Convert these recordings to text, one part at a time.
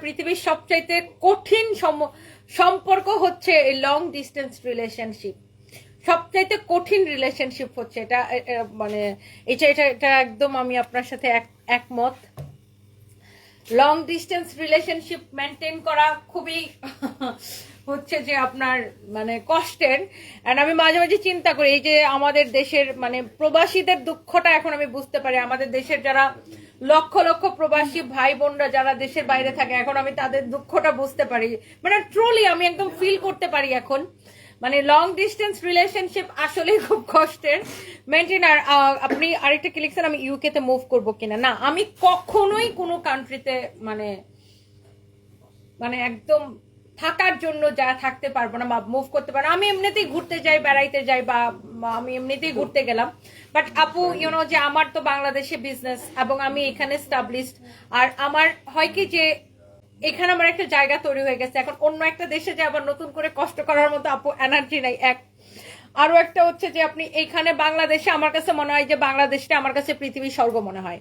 পৃথিবীর সবচাইতে কঠিন সম্পর্ক হচ্ছে এই লং ডিস্টেন্স রিলেশনশিপ সবচাইতে কঠিন রিলেশনশিপ হচ্ছে এটা মানে এটা এটা এটা একদম আমি আপনার সাথে এক- একমত। লং ডিস্টেন্স রিলেশনশিপ মেনটেন করা খুবই হচ্ছে যে আপনার মানে কষ্টের। অ্যান্ড আমি মাঝে মাঝে চিন্তা করি, এই যে আমাদের দেশের মানে প্রবাসীদের দুঃখটা এখন আমি বুঝতে পারি। আমাদের দেশের যারা লক্ষ লক্ষ প্রবাসী ভাই বোনরা যারা দেশের বাইরে থাকে, এখন আমি তাদের দুঃখটা বুঝতে পারি। মানে ট্রুলি আমি একদম ফিল করতে পারি এখন। মানে লং ডিস্টেন্স রিলেশনশিপ আসলে খুব কষ্টের। মেনটেন আর আপনি আরেকটা কি লিখছেন? আমি ইউকে তে মুভ করব কিনা? না, আমি কখনোই কোনো কান্ট্রিতে মানে মানে একদম থাকার জন্য যা থাকতে পারব না বা মুভ করতে পারব। আমি এমনিতেই ঘুরতে যাই, বেড়াইতে যাই বা বা আমি এমনিতেই ঘুরতে গেলাম। বাট আপু ইউনো যে আমার তো বাংলাদেশে বিজনেস এবং আমি এখানে স্টাবলিশড আর আমার হয় কি যে এখানে আমার একটা জায়গা তৈরি হয়ে গেছে। এখন অন্য একটা দেশে যে আবার নতুন করে কষ্ট করার মতো আপু এনার্জি নাই, এক। আরও একটা হচ্ছে যে আপনি এইখানে বাংলাদেশে, আমার কাছে মনে হয় যে বাংলাদেশটা আমার কাছে পৃথিবীর স্বর্গ মনে হয়।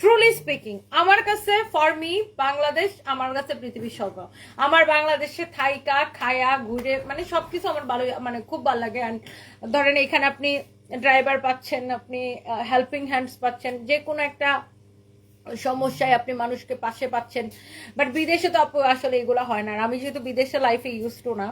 ট্রুলি স্পিকিং আমার কাছে ফর মি বাংলাদেশ আমার কাছে পৃথিবীর স্বর্গ। আমার বাংলাদেশে থাইকা, খায়া, ঘুরে মানে সবকিছু আমার ভালো মানে খুব ভালো লাগে। And ধরেন এখানে আপনি ড্রাইভার পাচ্ছেন, আপনি হেল্পিং হ্যান্ডস পাচ্ছেন, যে কোনো একটা সমস্যায় আপনি মানুষকে পাশে পাচ্ছেন। বাট বিদেশে তো আসলে এগুলো হয় না। আর আমি যেহেতু বিদেশে লাইফে ইউজ টু না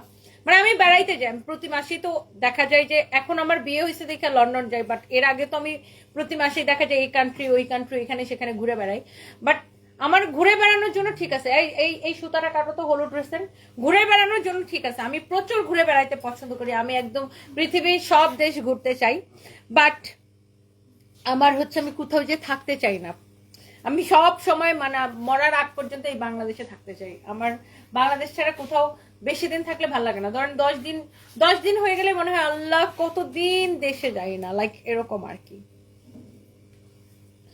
মানে আমি বেড়াইতে যাই প্রতি মাসেই তো দেখা যায় যে এখন আমার বিয়ে হয়েছে দেখে লন্ডন যাই বাট এর আগে তো আমি প্রতি মাসেই দেখা যায় এই কান্ট্রি ওই কান্ট্রি এখানে সেখানে ঘুরে বেড়াই। বাট আমার ঘুরে বেড়ানোর জন্য ঠিক আছে, এই এই এই সুতাটা কাটো তো হলুদ ড্রেসের, ঘুরে বেড়ানোর জন্য ঠিক আছে। আমি প্রচুর ঘুরে বেড়াইতে পছন্দ করি, আমি একদম পৃথিবীর সব দেশ ঘুরতে চাই। বাট আমার হচ্ছে আমি কোথাও যে থাকতে চাই না আমি সব সময় মানে মরার আগ পর্যন্ত এই বাংলাদেশে থাকতে চাই। আমার বাংলাদেশ ছাড়া কোথাও বেশি দিন থাকলে ভালো লাগে না। ধরেন দশ দিন দশ দিন হয়ে গেলে মনে হয়, আল্লাহ কতদিন দেশে যাই না? লাইক এরকম আর কি।